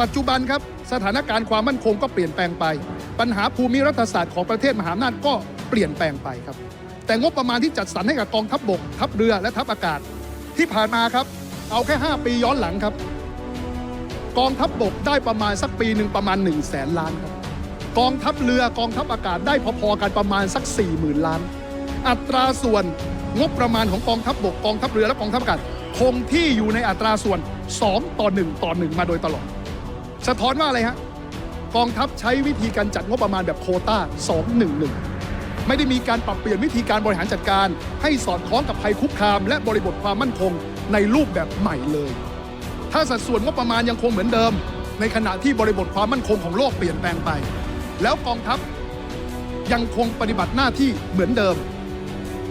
ปัจจุบันครับสถานการณ์ความมั่นคงก็เปลี่ยนแปลงไป ปัญหาภูมิรัฐศาสตร์ของประเทศมหาอำนาจก็เปลี่ยนแปลงไปครับ แต่งบประมาณที่จัดสรรให้กับกองทัพบกทัพเรือและทัพอากาศ ที่ผ่านมาครับ เอาแค่ 5 ปีย้อนหลังครับ กองทัพบกได้ประมาณสักปีหนึ่งประมาณ1นึ่งแสนล้านครับกองทัพเรือกองทัพอากาศได้พอๆกันประมาณสัก 4 0,000 ล้าน อัตราส่วนงบประมาณของกองทัพบกกองทัพเรือและกองทัพอากาศคงที่อยู่ในอัตราส่วน 2 ต่อ 1 ต่อ 1 มาโดยตลอด สะท้อนว่าอะไรฮะกองทัพใช้วิธีการจัดงบประมาณแบบโคต้า 211 ไม่ได้มีการปรับเปลี่ยนวิธีการบริหารจัดการ ให้สอดคล้องกับภัยคุกคาม และบริบทความมั่นคงในรูปแบบใหม่เลย ถ้าสัดส่วนงบประมาณยังคงเหมือนเดิม ในขณะที่บริบทความมั่นคงของโลกเปลี่ยนแปลงไป แล้วกองทัพยังคงปฏิบัติหน้าที่เหมือนเดิม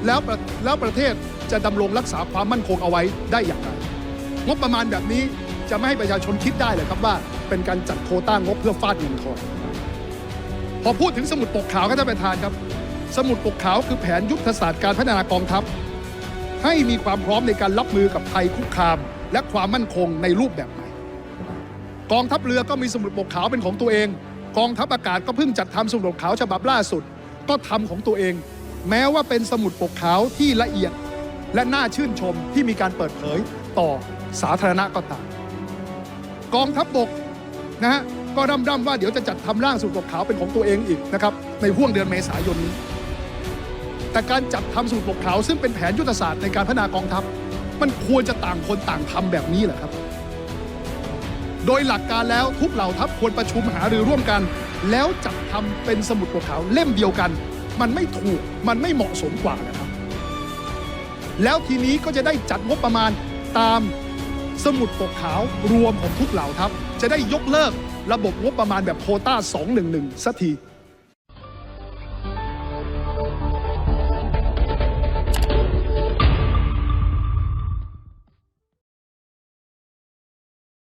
แล้วแล้วประเทศจะดำรงรักษาความมั่นคงเอาไว้ได้อย่างไรงบประมาณแบบนี้ จะไม่ให้ประชาชนคิดได้เลยครับว่า เป็นการจัดโควต้างบเพื่อฟาดเงินทองพอพูดถึงสมุดปกขาวก็ท่านประธานครับ สมุดปกขาวคือแผนยุทธศาสตร์การพัฒนากองทัพ ให้มีความพร้อมในการรับมือกับภัยคุกคาม และความมั่นคงในรูปแบบใหม่กองทัพเรือก็มีสมุดปกขาวเป็นของตัวเอง กองทัพอากาศก็เพิ่งจัดทำสมุดปกขาวฉบับล่าสุด ก็ทำของตัวเอง แม้ว่าเป็นสมุดปกขาวที่ละเอียด และน่าชื่นชมที่มีการเปิดเผยต่อสาธารณะก็ตาม กองทัพบบกนะฮะก็ร่ำร่ำว่าเดี๋ยวจะจัดทำร่างสมุดปกขาวเป็นของตัวเองอีกนะครับในห่วงเดือนเมษายนนี้ แต่การจัดทำสมุดปกขาวซึ่งเป็นแผนยุทธศาสตร์ในการพัฒนากองทัพ มันควรจะต่างคนต่างทำแบบนี้เหรอครับ โดยหลักการแล้วทุกเหล่าทัพควรประชุมหารือร่วมกัน แล้วจัดทำเป็นสมุดปกขาวเล่มเดียวกัน มันไม่ถูกมันไม่เหมาะสมกว่านะครับ แล้วทีนี้ก็จะได้จัดงบประมาณตาม สมุดปกขาวรวมของทุกเหล่าทัพจะได้ยกเลิกระบบงบประมาณแบบโคต้า 211สักที